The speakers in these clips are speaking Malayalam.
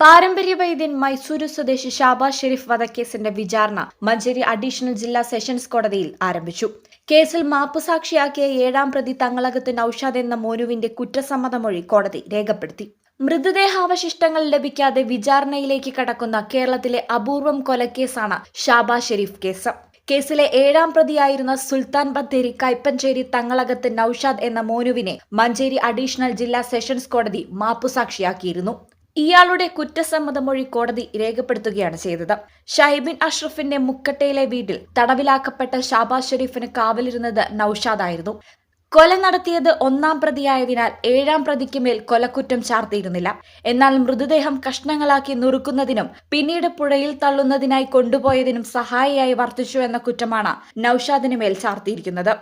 പാരമ്പര്യ വൈദ്യൻ മൈസൂരു സ്വദേശി ഷാബാസ് ഷെരീഫ് വധക്കേസിന്റെ വിചാരണ മഞ്ചേരി അഡീഷണൽ ജില്ലാ സെഷൻസ് കോടതിയിൽ ആരംഭിച്ചു. കേസിൽ മാപ്പുസാക്ഷിയാക്കിയ ഏഴാം പ്രതി തങ്ങളകത്ത് നൌഷാദ് എന്ന മോനുവിന്റെ കുറ്റസമ്മതമൊഴി കോടതി രേഖപ്പെടുത്തി. മൃതദേഹാവശിഷ്ടങ്ങൾ ലഭിക്കാതെ വിചാരണയിലേക്ക് കടക്കുന്ന കേരളത്തിലെ അപൂർവം കൊലക്കേസാണ് ഷാബാസ് ഷെരീഫ് കേസ്. കേസിലെ ഏഴാം പ്രതിയായിരുന്ന സുൽത്താൻ ബത്തേരി കൈപ്പഞ്ചേരി തങ്ങളകത്ത് നൌഷാദ് എന്ന മോനുവിനെ മഞ്ചേരി അഡീഷണൽ ജില്ലാ സെഷൻസ് കോടതി മാപ്പുസാക്ഷിയാക്കിയിരുന്നു ഇയാളുടെ കുറ്റസമ്മതമൊഴി കോടതി രേഖപ്പെടുത്തുകയാണ് ചെയ്തത്. ഷൈബിൻ അഷ്റഫിന്റെ മുക്കട്ടയിലെ വീട്ടിൽ തടവിലാക്കപ്പെട്ട ഷാബാസ് ഷെരീഫിന് കാവലിരുന്നത് നൌഷാദായിരുന്നു. കൊല നടത്തിയത് ഒന്നാം പ്രതിയായതിനാൽ ഏഴാം പ്രതിക്ക് മേൽ കൊലക്കുറ്റം ചാർത്തിയിരുന്നില്ല. എന്നാൽ മൃതദേഹം കഷ്ണങ്ങളാക്കി നുറുക്കുന്നതിനും പിന്നീട് പുഴയിൽ തള്ളുന്നതിനായി കൊണ്ടുപോയതിനും സഹായിയായി വർത്തിച്ചു എന്ന കുറ്റമാണ് നൌഷാദിന് മേൽ ചാർത്തിയിരിക്കുന്നത്.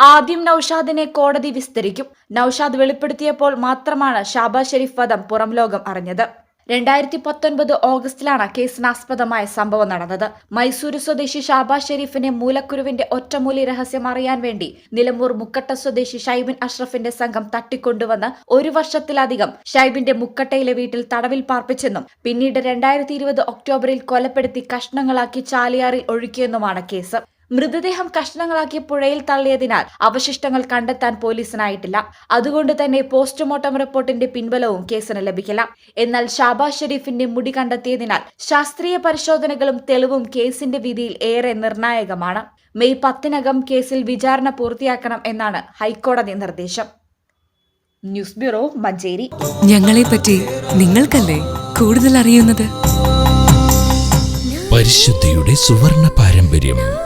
ആദ്യം നൌഷാദിനെ കോടതി വിസ്തരിക്കും. നൌഷാദ് വെളിപ്പെടുത്തിയപ്പോൾ മാത്രമാണ് ഷാബാസ് ഷെരീഫ് വധം പുറം ലോകം അറിഞ്ഞത്. രണ്ടായിരത്തി പത്തൊൻപത് ഓഗസ്റ്റിലാണ് കേസിനാസ്പദമായ സംഭവം നടന്നത്. മൈസൂരു സ്വദേശി ഷാബാസ് ഷെരീഫിനെ മൂലക്കുരുവിന്റെ ഒറ്റമൂലി രഹസ്യം അറിയാൻ വേണ്ടി നിലമ്പൂർ മുക്കട്ട സ്വദേശി ഷൈബിൻ അഷ്റഫിന്റെ സംഘം തട്ടിക്കൊണ്ടുവന്ന് ഒരു വർഷത്തിലധികം ഷൈബിന്റെ മുക്കട്ടയിലെ വീട്ടിൽ തടവിൽ പാർപ്പിച്ചെന്നും പിന്നീട് രണ്ടായിരത്തി ഇരുപത് ഒക്ടോബറിൽ കൊലപ്പെടുത്തി കഷ്ണങ്ങളാക്കി ചാലിയാറിൽ ഒഴുക്കിയെന്നുമാണ് കേസ്. മൃതദേഹം കഷ്ണങ്ങളാക്കി പുഴയിൽ തള്ളിയതിനാൽ അവശിഷ്ടങ്ങൾ കണ്ടെത്താൻ പോലീസിനായിട്ടില്ല. അതുകൊണ്ട് തന്നെ പോസ്റ്റ്മോർട്ടം റിപ്പോർട്ടിന്റെ പിൻബലവും കേസിന് ലഭിക്കില്ല. എന്നാൽ ഷാബാസ് ഷെരീഫിന്റെ മുടി കണ്ടെത്തിയതിനാൽ ശാസ്ത്രീയ പരിശോധനകളും തെളിവും കേസിന്റെ വിധിയിൽ ഏറെ നിർണായകമാണ്. മെയ് പത്തിനകം കേസിൽ വിചാരണ പൂർത്തിയാക്കണം എന്നാണ് ഹൈക്കോടതി നിർദ്ദേശം. News bureau Manjeri. ഞങ്ങളെ പറ്റി നിങ്ങൾക്കല്ലേ കൂടുതൽ അറിയുന്നത് പരിശുദ്ധിയുടെ സുവർണ പാരമ്പര്യം.